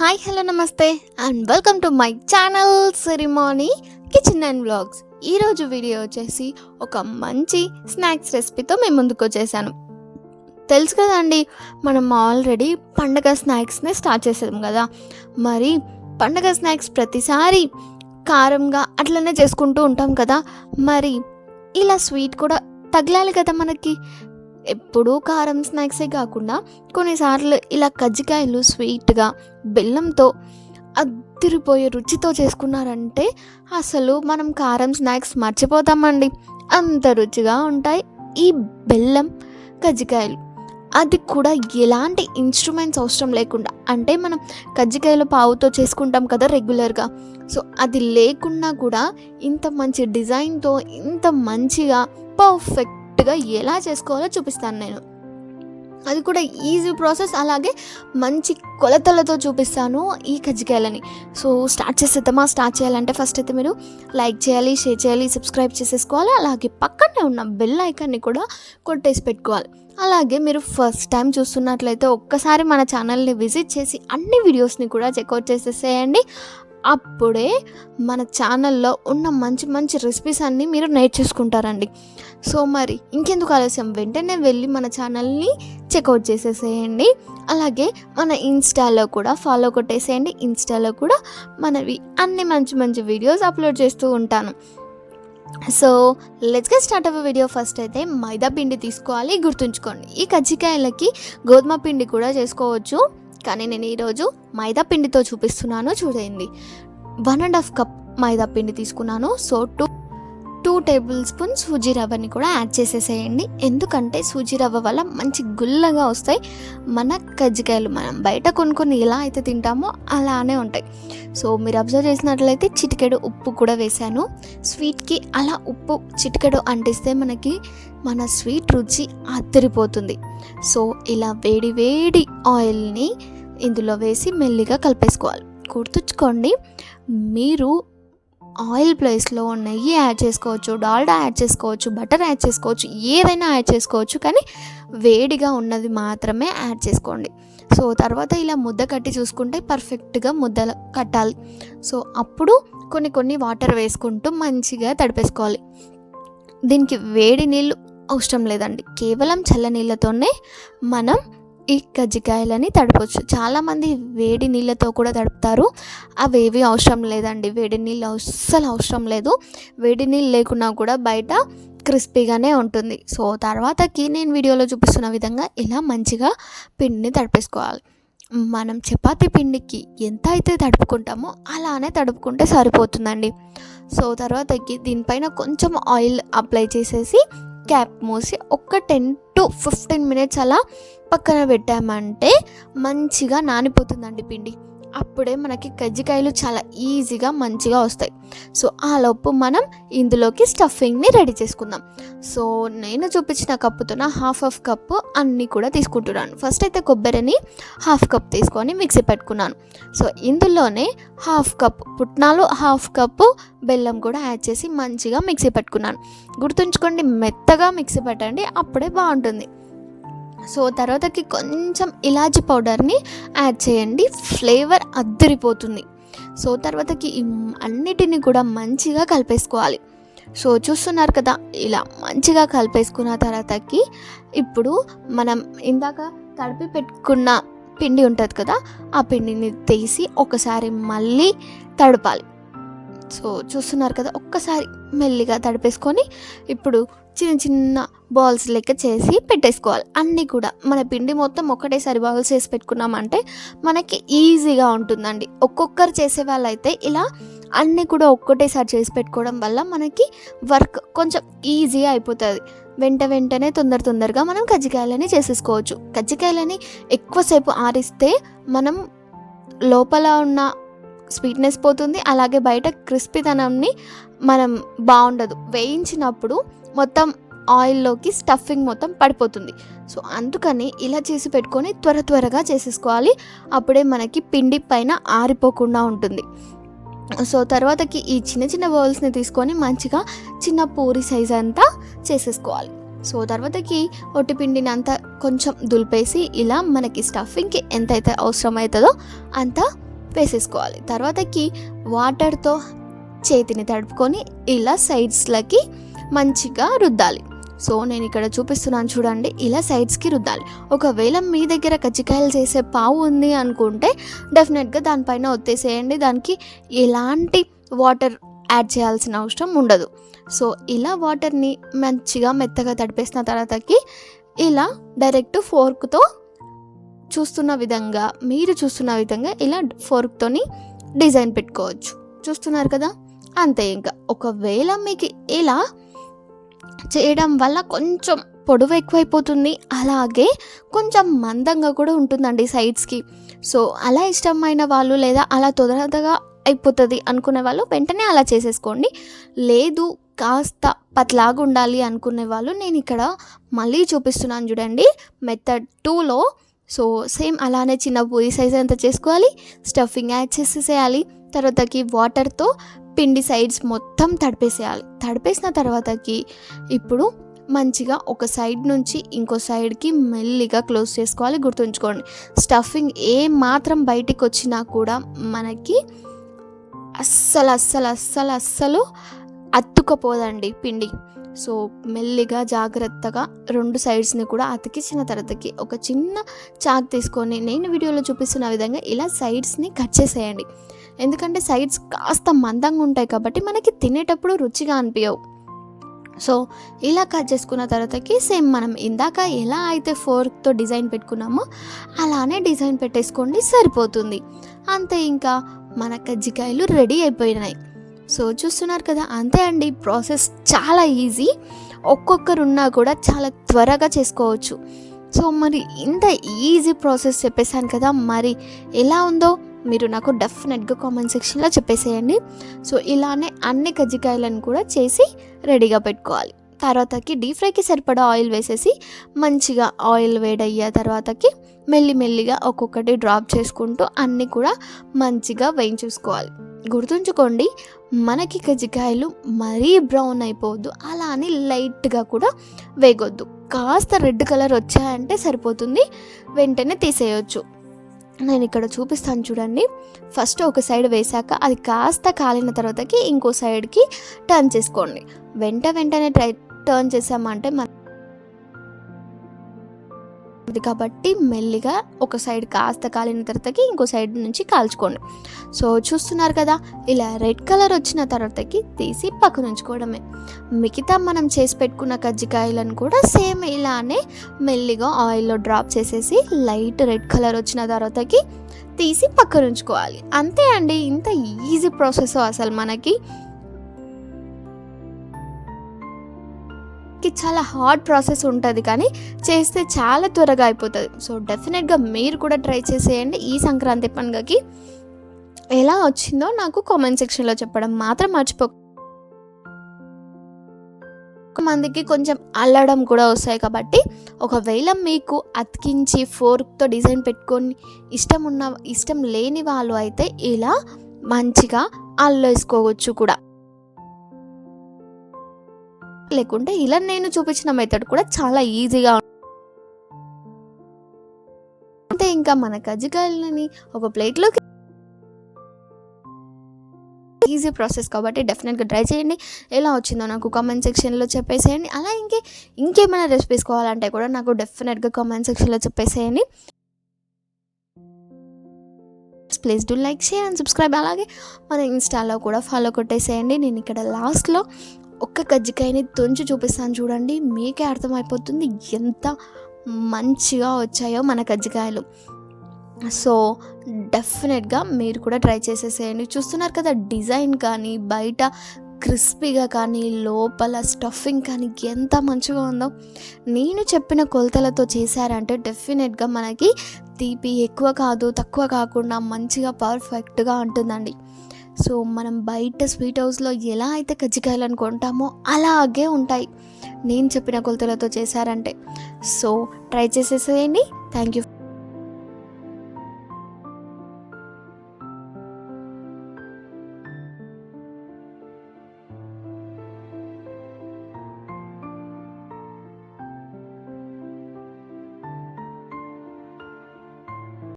Hi hello నమస్తే and welcome to my channel సెరిమానీ kitchen and vlogs ఈరోజు video వచ్చేసి ఒక మంచి స్నాక్స్ రెసిపీతో మేము ముందుకు వచ్చేసాను. తెలుసు కదండి మనం ఆల్రెడీ పండగ స్నాక్స్ని స్టార్ట్ చేసాం కదా. మరి పండగ స్నాక్స్ ప్రతిసారి కారంగా అట్లనే చేసుకుంటూ ఉంటాం కదా. మరి ఇలా స్వీట్ కూడా తగలాలి కదా మనకి. ఎప్పుడూ కారం స్నాక్సే కాకుండా కొన్నిసార్లు ఇలా కజ్జికాయలు స్వీట్గా బెల్లంతో అద్దిరిపోయే రుచితో చేసుకున్నారంటే అసలు మనం కారం స్నాక్స్ మర్చిపోతామండి. అంత రుచిగా ఉంటాయి ఈ బెల్లం కజ్జికాయలు. అది కూడా ఎలాంటి ఇన్స్ట్రుమెంట్స్ అవసరం లేకుండా అంటే మనం కజ్జికాయలు పావుతో చేసుకుంటాం కదా రెగ్యులర్గా. సో అది లేకున్నా కూడా ఇంత మంచి డిజైన్తో ఇంత మంచిగా పర్ఫెక్ట్ పర్ఫెక్ట్గా ఎలా చేసుకోవాలో చూపిస్తాను నేను. అది కూడా ఈజీ ప్రాసెస్. అలాగే మంచి కొలతలతో చూపిస్తాను ఈ కజ్జికాయలని. సో స్టార్ట్ చేసేద్దామా? స్టార్ట్ చేయాలంటే ఫస్ట్ అయితే మీరు లైక్ చేయాలి షేర్ చేయాలి సబ్స్క్రైబ్ చేసేసుకోవాలి. అలాగే పక్కనే ఉన్న బెల్ ఐకాన్ని కూడా కొట్టేసి పెట్టుకోవాలి. అలాగే మీరు ఫస్ట్ టైం చూస్తున్నట్లయితే ఒక్కసారి మన ఛానల్ని విజిట్ చేసి అన్ని వీడియోస్ని కూడా చెక్అవుట్ చేసేసేయండి. అప్పుడే మన ఛానల్లో ఉన్న మంచి మంచి రెసిపీస్ అన్నీ మీరు నేర్చేసుకుంటారండి సో మరి ఇంకెందుకు ఆలస్యం? వెంటనే వెళ్ళి మన ఛానల్ని చెక్అవుట్ చేసేసేయండి. అలాగే మన ఇన్స్టాలో కూడా ఫాలో కొట్టేసేయండి. ఇన్స్టాలో కూడా మనవి అన్ని మంచి మంచి వీడియోస్ అప్లోడ్ చేస్తూ ఉంటాను. సో లెట్స్ గెట్ స్టార్ట్ అవ్వ వీడియో ఫస్ట్ అయితే మైదా పిండి తీసుకోవాలి. గుర్తుంచుకోండి. ఈ కజ్జికాయలకి గోధుమ పిండి కూడా చేసుకోవచ్చు. కానీ నేను ఈరోజు మైదా పిండితో చూపిస్తున్నాను. చూడండి. వన్ అండ్ హాఫ్ కప్ మైదా పిండి తీసుకున్నాను. So two two tablespoon సూజీ రవ్వని కూడా యాడ్ చేసేసేయండి. ఎందుకంటే సూజీ రవ్వ వల్ల మంచి గుల్లగా వస్తాయి. మన కజ్జికాయలు మనం బయట కొనుక్కొని ఎలా అయితే తింటామో అలానే ఉంటాయి. సో మీరు అబ్జర్వ్ చేసినట్లయితే చిటికెడు ఉప్పు కూడా వేశాను. స్వీట్కి అలా ఉప్పు చిటికెడు అంటిస్తే మనకి మన స్వీట్ రుచి అద్దరిపోతుంది సో ఇలా వేడి వేడి ఆయిల్ని ఇందులో వేసి మెల్లిగా కలిపేసుకోవాలి. గుర్తుంచుకోండి మీరు ఆయిల్ ప్లేస్లో నెయ్యి యాడ్ చేసుకోవచ్చు. డాల్డా యాడ్ చేసుకోవచ్చు బటర్ యాడ్ చేసుకోవచ్చు ఏదైనా యాడ్ చేసుకోవచ్చు కానీ వేడిగా ఉన్నది మాత్రమే యాడ్ చేసుకోండి. సో తర్వాత ఇలా ముద్ద కట్టి చూసుకుంటే పర్ఫెక్ట్గా ముద్ద కట్టాలి. సో అప్పుడు కొన్ని కొన్ని వాటర్ వేసుకుంటూ మంచిగా తడిపేసుకోవాలి. దీనికి వేడి నీళ్ళు అవసరం లేదండి. కేవలం చల్ల నీళ్ళతోనే మనం ఈ కజ్జికాయలని తడపచ్చు. చాలామంది వేడి నీళ్ళతో కూడా తడుపుతారు. అవేవి అవసరం లేదండి. వేడి నీళ్ళు అస్సలు అవసరం లేదు. వేడి నీళ్ళు లేకున్నా కూడా బయట క్రిస్పీగానే ఉంటుంది. సో తర్వాతకి నేను వీడియోలో చూపిస్తున్న విధంగా ఇలా మంచిగా పిండిని తడిపేసుకోవాలి. మనం చపాతి పిండికి ఎంత అయితే తడుపుకుంటామో అలానే తడుపుకుంటే సరిపోతుందండి. సో తర్వాతకి దీనిపైన కొంచెం ఆయిల్ అప్లై చేసేసి క్యాప్ మూసి ఒక టెన్ టు ఫిఫ్టీన్ మినిట్స్ అలా పక్కన పెట్టామంటే మంచిగా నానిపోతుందండి పిండి. అప్పుడే మనకి కజ్జికాయలు చాలా ఈజీగా మంచిగా వస్తాయి. సో ఆ లోపు మనం ఇందులోకి స్టఫింగ్ని రెడీ చేసుకుందాం. సో నేను చూపించిన కప్పుతో హాఫ్ హాఫ్ కప్పు అన్నీ కూడా తీసుకుంటున్నాను. ఫస్ట్ అయితే కొబ్బరిని హాఫ్ కప్ తీసుకొని మిక్సీ పెట్టుకున్నాను. సో ఇందులోనే హాఫ్ కప్ పుట్నాలు హాఫ్ కప్పు బెల్లం కూడా యాడ్ చేసి మంచిగా మిక్సీ పెట్టుకున్నాను. గుర్తుంచుకోండి మెత్తగా మిక్సీ పెట్టండి అప్పుడే బాగుంటుంది. సో తర్వాతకి కొంచెం ఇలాచి పౌడర్ని యాడ్ చేయండి. ఫ్లేవర్ అద్దరిపోతుంది. సో తర్వాతకి అన్నిటిని కూడా మంచిగా కలిపేసుకోవాలి. సో చూస్తున్నారు కదా ఇలా మంచిగా కలిపేసుకున్న తర్వాతకి ఇప్పుడు మనం ఇందాక తడిపి పెట్టుకున్న పిండి ఉంటుంది కదా ఆ పిండిని తీసి ఒకసారి మళ్ళీ తడపాలి. సో చూస్తున్నారు కదా ఒక్కసారి మెల్లిగా తడిపేసుకొని ఇప్పుడు చిన్న చిన్న బాల్స్ లెక్క చేసి పెట్టేసుకోవాలి. అన్నీ కూడా మన పిండి మొత్తం ఒకటేసారి బాల్స్ చేసి పెట్టుకున్నామంటే మనకి ఈజీగా ఉంటుందండి. ఒక్కొక్కరు చేసే వాళ్ళైతే ఇలా అన్నీ కూడా ఒక్కటేసారి చేసి పెట్టుకోవడం వల్ల మనకి వర్క్ కొంచెం ఈజీ అయిపోతుంది. వెంట వెంటనే తొందర తొందరగా మనం కజ్జికాయలని చేసేసుకోవచ్చు. కజ్జికాయలని ఎక్కువసేపు ఆరిస్తే మనం లోపల ఉన్న స్వీట్నెస్ పోతుంది. అలాగే బయట క్రిస్పీతనంని మనం బాగుండదు. వేయించినప్పుడు మొత్తం ఆయిల్లోకి స్టఫింగ్ మొత్తం పడిపోతుంది. సో అందుకని ఇలా చేసి పెట్టుకొని త్వర త్వరగా చేసేసుకోవాలి. అప్పుడే మనకి పిండి పైన ఆరిపోకుండా ఉంటుంది. సో తర్వాతకి ఈ చిన్న చిన్న బౌల్స్ని తీసుకొని మంచిగా చిన్న పూరి సైజ్ అంతా చేసేసుకోవాలి. సో తర్వాతకి ఒట్టి పిండిని అంతా కొంచెం దులిపేసి ఇలా మనకి స్టఫింగ్కి ఎంతైతే అవసరం అవుతుందో అంత వేసేసుకోవాలి. తర్వాతకి వాటర్తో చేతిని తడుపుకొని ఇలా సైడ్స్లకి మంచిగా రుద్దాలి. సో నేను ఇక్కడ చూపిస్తున్నాను చూడండి ఇలా సైడ్స్కి రుద్దాలి. ఒకవేళ మీ దగ్గర కజ్జికాయలు చేసే పావు ఉంది అనుకుంటే డెఫినెట్గా దానిపైన ఒత్తేసేయండి. దానికి ఎలాంటి వాటర్ యాడ్ చేయాల్సిన అవసరం ఉండదు. సో ఇలా వాటర్ని మంచిగా మెత్తగా తడిపేసిన తర్వాతకి ఇలా డైరెక్ట్ ఫోర్క్తో చూస్తున్న విధంగా మీరు చూస్తున్న విధంగా ఇలా ఫోర్క్తోని డిజైన్ పెట్టుకోవచ్చు. చూస్తున్నారు కదా? అంతే ఇంకా. ఒకవేళ మీకు ఇలా చేయడం వల్ల కొంచెం పొడవు ఎక్కువైపోతుంది అలాగే కొంచెం మందంగా కూడా ఉంటుందండి సైడ్స్కి. సో అలా ఇష్టమైన వాళ్ళు లేదా అలా తొందరగా అయిపోతుంది అనుకునే వాళ్ళు వెంటనే అలా చేసేసుకోండి. లేదు కాస్త పతలాగా ఉండాలి అనుకునే వాళ్ళు నేను ఇక్కడ మళ్ళీ చూపిస్తున్నాను చూడండి. మెథడ్ టూలో సో సేమ్ అలానే చిన్న పూరి సైజ్ ఎంత చేసుకోవాలి స్టఫింగ్ యాడ్ చేసేసేయాలి తర్వాతకి వాటర్తో పిండి సైడ్స్ మొత్తం తడిపేసేయాలి. తడిపేసిన తర్వాతకి ఇప్పుడు మంచిగా ఒక సైడ్ నుంచి ఇంకో సైడ్కి మెల్లిగా క్లోజ్ చేసుకోవాలి గుర్తుంచుకోండి. స్టఫింగ్ ఏ మాత్రం బయటికి వచ్చినా కూడా మనకి అస్సలు అస్సలు అస్సలు అస్సలు అత్తుకపోదండి పిండి. సో మెల్లిగా జాగ్రత్తగా రెండు సైడ్స్ని కూడా అతికించిన తర్వాతకి ఒక చిన్న చాక్ తీసుకొని నేను వీడియోలో చూపిస్తున్న విధంగా ఇలా సైడ్స్ని కట్ చేసేయండి. ఎందుకంటే సైడ్స్ కాస్త మందంగా ఉంటాయి కాబట్టి మనకి తినేటప్పుడు రుచిగా అనిపించవు సో ఇలా కట్ చేసుకున్న తర్వాతకి సేమ్ మనం ఇందాక ఎలా అయితే ఫోర్క్తో డిజైన్ పెట్టుకున్నామో అలానే డిజైన్ పెట్టేసుకోండి సరిపోతుంది. అంతే ఇంకా మన కజ్జికాయలు రెడీ అయిపోయినాయి. సో చూస్తున్నారు కదా అంతే అండి. ప్రాసెస్ చాలా ఈజీ. ఒక్కొక్కరున్నా కూడా చాలా త్వరగా చేసుకోవచ్చు. సో మరి ఇంత ఈజీ ప్రాసెస్ చెప్పేశాను కదా మరి ఎలా ఉందో మీరు నాకు డెఫినెట్గా కామెంట్ సెక్షన్లో చెప్పేసేయండి. సో ఇలానే అన్ని కజ్జికాయలను కూడా చేసి రెడీగా పెట్టుకోవాలి. తర్వాతకి డీప్ ఫ్రైకి సరిపడా ఆయిల్ వేసేసి మంచిగా ఆయిల్ వేడయ్యే తర్వాతకి మెల్లి మెల్లిగా ఒక్కొక్కటి డ్రాప్ చేసుకుంటూ అన్నీ కూడా మంచిగా వేయించేసుకోవాలి. గుర్తుంచుకోండి మనకి కజ్జికాయలు మరీ బ్రౌన్ అయిపోవద్దు అలా అని లైట్గా కూడా వేగొద్దు. కాస్త రెడ్ కలర్ వచ్చాయంటే సరిపోతుంది వెంటనే తీసేయొచ్చు. నేను ఇక్కడ చూపిస్తాను చూడండి. ఫస్ట్ ఒక సైడ్ వేసాక అది కాస్త కాలిన తర్వాతకి ఇంకో సైడ్కి టర్న్ చేసుకోండి. వెంట వెంటనే ట్రై టర్న్ చేసామంటే మన ఉంటుంది కాబట్టి మెల్లిగా ఒక సైడ్ కాస్త కాలిన తర్వాతకి ఇంకో సైడ్ నుంచి కాల్చుకోండి. సో చూస్తున్నారు కదా ఇలా రెడ్ కలర్ వచ్చిన తర్వాతకి తీసి పక్కన ఉంచుకోవడమే. మిగతా మనం చేసి పెట్టుకున్న కజ్జికాయలను కూడా సేమ్ ఇలానే మెల్లిగా ఆయిల్లో డ్రాప్ చేసేసి లైట్ రెడ్ కలర్ వచ్చిన తర్వాతకి తీసి పక్కన ఉంచుకోవాలి. అంతే అండి ఇంత ఈజీ ప్రాసెస్ అసలు మనకి. కి చాలా హార్డ్ ప్రాసెస్ ఉంటుంది కానీ చేస్తే చాలా త్వరగా అయిపోతుంది. సో డెఫినెట్గా మీరు కూడా ట్రై చేసేయండి ఈ సంక్రాంతి పండుగకి. ఎలా వచ్చిందో నాకు కామెంట్ సెక్షన్లో చెప్పడం మాత్రం మర్చిపో మందికి కొంచెం అల్లడం కూడా వస్తాయి కాబట్టి ఒకవేళ మీకు అతికించి ఫోర్క్తో డిజైన్ పెట్టుకొని ఇష్టం ఉన్న ఇష్టం లేని వాళ్ళు అయితే ఇలా మంచిగా అల్లేసుకోవచ్చు కూడా. లేకుంటే ఇలా నేను చూపించిన మెథడ్ కూడా చాలా ఈజీగా అంటే ఇంకా మన కజ్జికాయలని ఒక ప్లేట్లోకి ఈజీ ప్రాసెస్ కాబట్టి డెఫినెట్గా ట్రై చేయండి. ఎలా వచ్చిందో నాకు కామెంట్ సెక్షన్లో చెప్పేసేయండి. అలా ఇంకే ఇంకేమైనా రెసిపీస్ కావాలంటే కూడా నాకు డెఫినెట్గా కామెంట్ సెక్షన్లో చెప్పేసేయండి. Please do like share and subscribe అలాగే మన ఇన్స్టాలో కూడా ఫాలో కొట్టేసేయండి. నేను ఇక్కడ లాస్ట్లో ఒక్క కజ్జికాయని తుంచి చూపిస్తాను చూడండి. మీకే అర్థమైపోతుంది ఎంత మంచిగా వచ్చాయో మన కజ్జికాయలు. సో డెఫినెట్గా మీరు కూడా ట్రై చేసేసేయండి. చూస్తున్నారు కదా డిజైన్ కానీ బయట క్రిస్పీగా కానీ లోపల స్టఫింగ్ కానీ ఎంత మంచిగా ఉందో. నేను చెప్పిన కొలతలతో చేశారంటే డెఫినెట్గా మనకి తీపి ఎక్కువ కాదు తక్కువ కాకుండా మంచిగా పర్ఫెక్ట్గా ఉంటుందండి. సో మనం బయట స్వీట్ హౌస్లో ఎలా అయితే కజ్జికాయలను కొంటామో అలాగే ఉంటాయి. నేను చెప్పిన కొలతలతో చేశారంటే. సో ట్రై చేసేసేయండి. Thank you